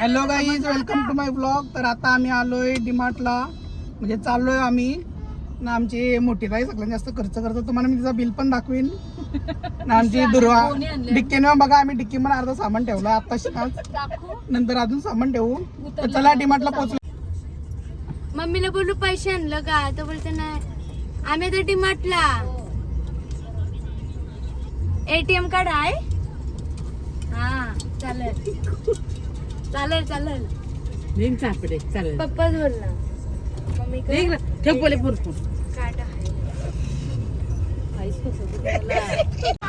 Hello guys welcome to my blog तर आता आम्ही आलोय डीमार्टला म्हणजे चाललोय आम्ही. ना आमची मोठी ताई सगळ्यात जास्त खर्च करतो तुम्हाला मी तिचं बिल पण दाखवीन. ना आमची दुर्वा डिक्कीने बघा आम्ही डिक्की मध्ये अर्ध सामान ठेवलं. आता शिकाच नंतर अजून सामान ठेवू. तर चला डीमार्टला पोहोचलो. मम्मीला बोलू पैसे आणलं का? तर बोलते नाही. आम्ही आता डिमार्टला एटीएम कार्ड आहे? हा चालेल. चालेल चालेल. निघ सापडे चालेल. पप्पाच बोलला मम्मी निघ ना. ठेव पोले पुरपूर कार्ड आहे. तर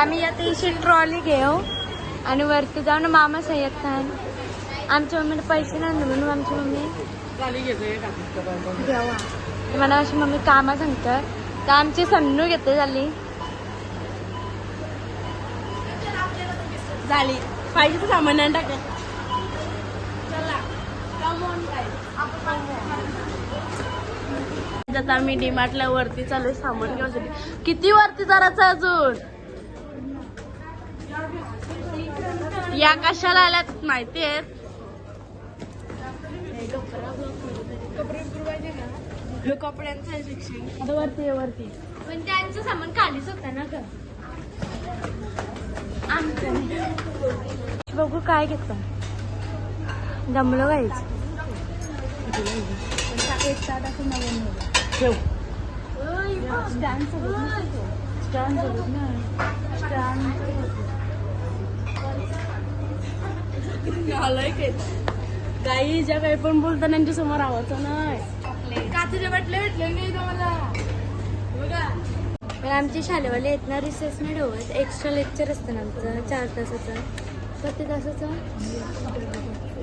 आम्ही आता इशी ट्रॉली घेऊ आणि वरती जाऊन मामा सय्यद खान. आमच्या मम्मीने पैसे नाही म्हणून आमची मम्मी घ्यावा मला अशी मम्मी कामा सांगतात. तर आमची सन्नू घेते झाली. झाली. पाहिजे तर सामान टाका. आता मी डीमार्टला वरती चालू सामान घेऊन किती वरती जायचं अजून? या कशाला आल्यात माहिती आहे कपड्यांचं शिक्षण. आता वरती आहे, वरती पण त्यांचं सामान खालीच होतं ना ग. आमचं बघू काय घेतं जमलो काहीच ठेव. काही ज्या काही पण बोलता त्यांच्यासमोर आवाज नाही. काचेचे बाटले भेटले नाही तुम्हाला. पण आमची शाळेवाले आहेत ना रिसेस नाही ठेवत. एक्स्ट्रा लेक्चर असतं ना आमचं चार तासाचं. किती तासाचं?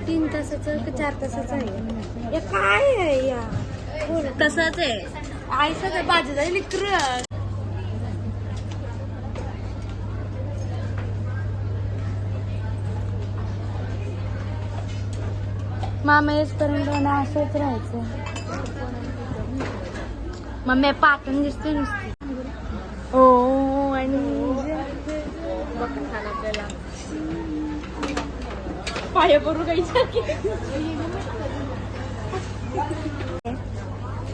तीन तासाचं का चार तासाचं आहे? हे काय आहे या? तसंच आहे. आई सगळं बाजू मामा येसपर्यंत मला असंच राहायचं. मम्मी पाटण दिसते नुसती. हो आणि पाया करू काही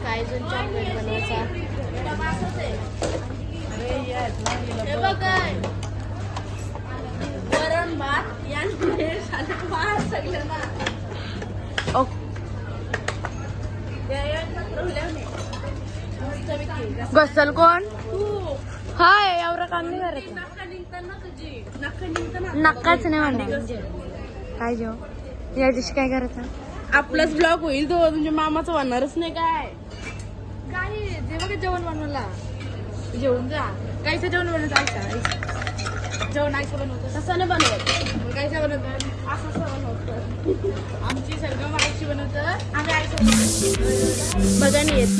काय जण चॉकलेट बनवायचा? बघ. वरण भात यांनी साधं घसल कोण हाय एवढं काम नाही करत नक्काच नाही म्हणणार काय जेव या दिवशी काय करायचं आपलाच ब्लॉग होईल तो तुमच्या मामाचं होणारच नाही काय काय जेव्हा का जेवण बनवला जेवण जा कायचं जेवण बनवतं आयचं जेवण आयचं बनवतं तसं नाही बनवत कायचं बनवतं असं आमची सरगम आईची बनवतं. आम्ही आईचं नाही येत.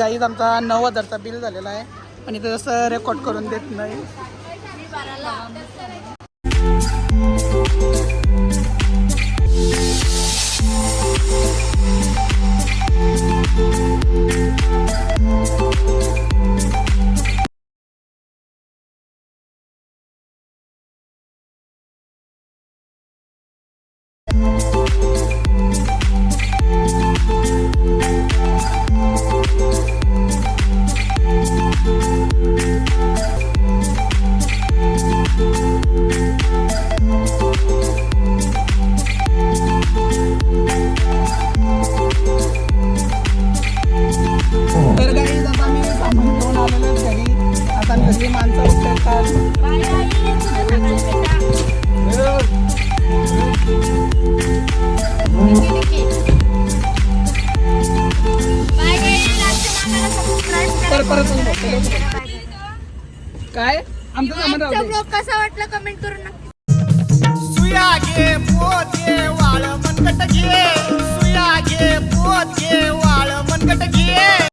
गाईज आमचा नऊ हजारचा बिल झालेला आहे आणि ते जसं रेकॉर्ड करून देत नाही. आमचा ब्लॉग कसा वाटला कमेंट करून नक्की सुया घे पोत वाळ मनकट घे. सुया घे पोत घे वाळ मनकट घे.